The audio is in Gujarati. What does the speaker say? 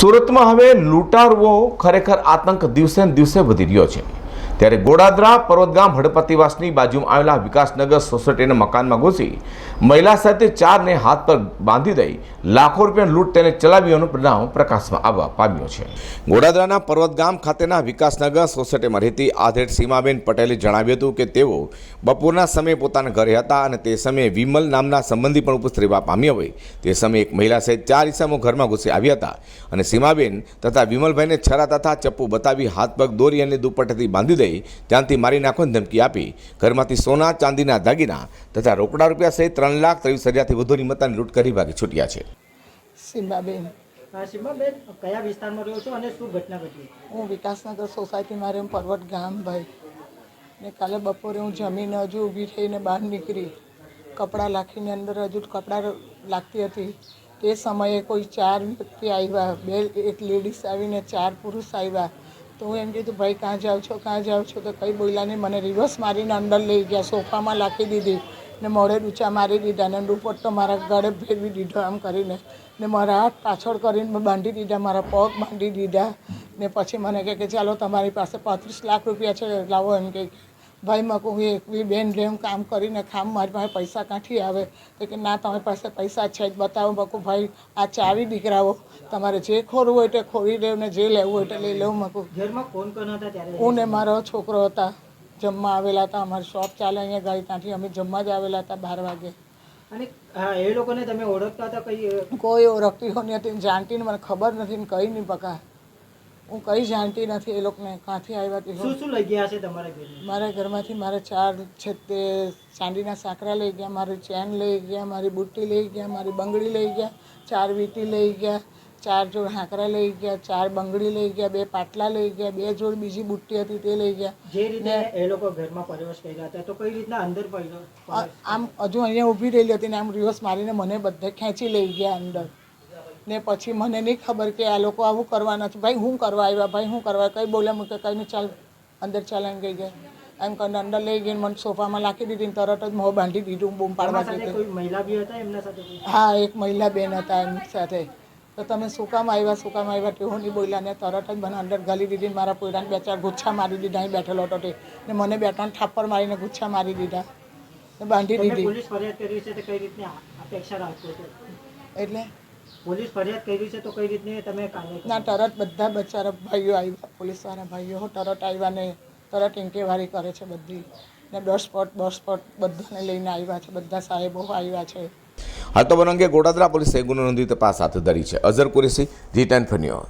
સુરતમાં હવે લૂંટારુઓ ખરેખર આતંક દિવસે ને દિવસે વધી રહ્યો છે. ત્યારે ગોડાદરા પર્વતગામ હડપતિવાસની બાજુમાં આવેલા વિકાસનગર સોસાયટીના મકાનમાં ઘૂસી મહિલા સાથે ચારને હાથ પર બાંધી દઈ લાખો રૂપિયા લૂંટ તેને ચલાવ્યોનો બનાવ પ્રકાશમાં આવવા પામ્યો છે. ગોડાદરાના પર્વતગામ ખાતેના વિકાસનગર સોસાયટીમાં રહેતી આધેડ સીમાબેન પટેલે જણાવ્યું હતું કે તેઓ બપોરના સમયે પોતાના ઘરે હતા અને તે સમયે વિમલ નામના સંબંધી પણ ઉપસ્થિત પામ્યા હોય. તે સમયે એક મહિલા સહિત ચાર ઈસામો ઘરમાં ઘૂસી આવ્યા હતા અને સીમાબેન તથા વિમલભાઈને છરા તથા ચપ્પુ બતાવી હાથ પગ દોરી અને દુપટ્ટાથી બાંધી દઈ ત્યાંથી મારી નાખવાની ધમકી આપી. ઘરમાંથી સોના ચાંદીના દાગીના તથા રોકડા રૂપિયા સહિત ત્રણ લાખ ત્રેવીસ હજારથી વધુની મતાની લૂંટ કરી ભાગી છૂટ્યા છે. સીમાબેન સીમાબેન કયા વિસ્તારમાં રહ્યો છો અને શું ઘટના ઘટી હું વિકાસનગર સોસાયટીમાં રહું પર્વત ગામ ભાઈ ને કાલે બપોરે હું જમીને હજુ ઊભી થઈને બહાર નીકળી. કપડાં લાખીને અંદર હજુ કપડાં લાગતી હતી. તે સમયે કોઈ ચાર વ્યક્તિ આવ્યા. બે એક લેડીઝ આવીને ચાર પુરુષ આવ્યા. તો હું એમ કીધું, ભાઈ, કાં જાઓ છો, કાં જાઓ છો? તો કંઈ બોલ્યા નહીં મને રિવર્સ મારીને અંદર લઈ ગયા, સોફામાં લાખી દીધી ને મોઢે ડૂચા મારી દીધા ને દુપટ્ટો મારા ગળે ફેરવી દીધો આમ કરીને ને મારા હાથ પાછળ કરીને બાંધી દીધા, મારા પગ બાંધી દીધા ને પછી મને કહે કે, ચાલો, તમારી પાસે પાંત્રીસ લાખ રૂપિયા છે, લાવો, એમ કે ભાઈ મેં કહું એકવી બેન લેમ કામ કરીને ખામ મારી પાસે પૈસા કાંઠી આવે? તો કે ના તમારી પાસે પૈસા છે જ બતાવો. મેં કહું ભાઈ આ ચાવી દીકરાઓ તમારે જે ખોરવું હોય તે ખોરી લેવું ને જે લેવું હોય તે લઈ લેવું મેં કહું હતા હું ને મારો છોકરો હતા જમવા આવેલા હતા અમારી શોપ ચાલે અહીંયા ગાય ત્યાંથી અમે જમવા જ આવેલા હતા બાર વાગે. અને એ લોકોને તમે ઓળખતા હતા કઈ કોઈ ઓળખતી હો નથી ને જાણતી ને મને ખબર નથી ને કંઈ નહીં પકા. હું કંઈ જાણતી નથી એ લોકોને ક્યાંથી આવ્યા તે શું શું લઈ ગયા છે તમારા ઘરે? મારા ઘરમાંથી મારા ચાર છે તે ચાંદીના સાકરા લઈ ગયા મારી ચેન લઈ ગયા મારી બુટ્ટી લઈ ગયા મારી બંગડી લઈ ગયા ચાર વીટી લઈ ગયા ચાર જોડ હાંકરા લઈ ગયા ચાર બંગડી લઈ ગયા બે પાટલા લઈ ગયા બે જોડ બીજી બુટ્ટી હતી તે લઈ ગયા. જે રીતે એ લોકો ઘરમાં પ્રવેશ કર્યા હતા તો કઈ રીતના અંદર પડ્યો આમ હજુ અહીંયા ઊભી રહેલી હતી ને આમ રિવર્સ મારીને મને બધે ખેંચી લઈ ગયા અંદર. ને પછી મને નહીં ખબર કે આ લોકો આવું કરવાના છે ભાઈ હું કરવા આવ્યા? ભાઈ હું કરવા કંઈ બોલ્યા મૂકે કંઈ નહીં ચાલ. અંદર ચાલ એમ કહી ગયા એમ કરીને અંદર લઈ ગઈને મને સોફામાં લાખી દીધી તરત જ મોં બાંધી દીધું બૂમ પાડવા કોઈ? હા એક મહિલા બેન હતા એમની સાથે. તો તમે શું કામ આવ્યા શું કામ આવ્યા તેવું નહીં બોલ્યા ને તરત જ મને અંદર ગાલી દીધી મારા પોયરાને બે ચાર ગુચ્છા મારી દીધા અહીં બેઠેલો હતો તે. ને મને બે ત્રણ થાપર મારીને ગુચ્છા મારી દીધા. ને બાંધી દીધી. એટલે? પોલીસ ફરિયાદ કરી છે તો કઈ રીતની તમે કાર્ય ના તરત બધા બચારા ભાઈઓ આવ્યા પોલીસવાળા ભાઈઓ તરત આવ્યા ને તરત ઇન્કવાયરી કરે છે બધી. ને દસ સ્પોટ દસ સ્પોટ બધાને લઈને આવ્યા છે બધા સાહેબો આવ્યા છે. હાલ તો બનો અંગે ગોડાદરા પોલીસે ગુનો નોંધી તપાસ હાથ ધરી છે. અઝર કુરેશી જી ટેન ફન્યો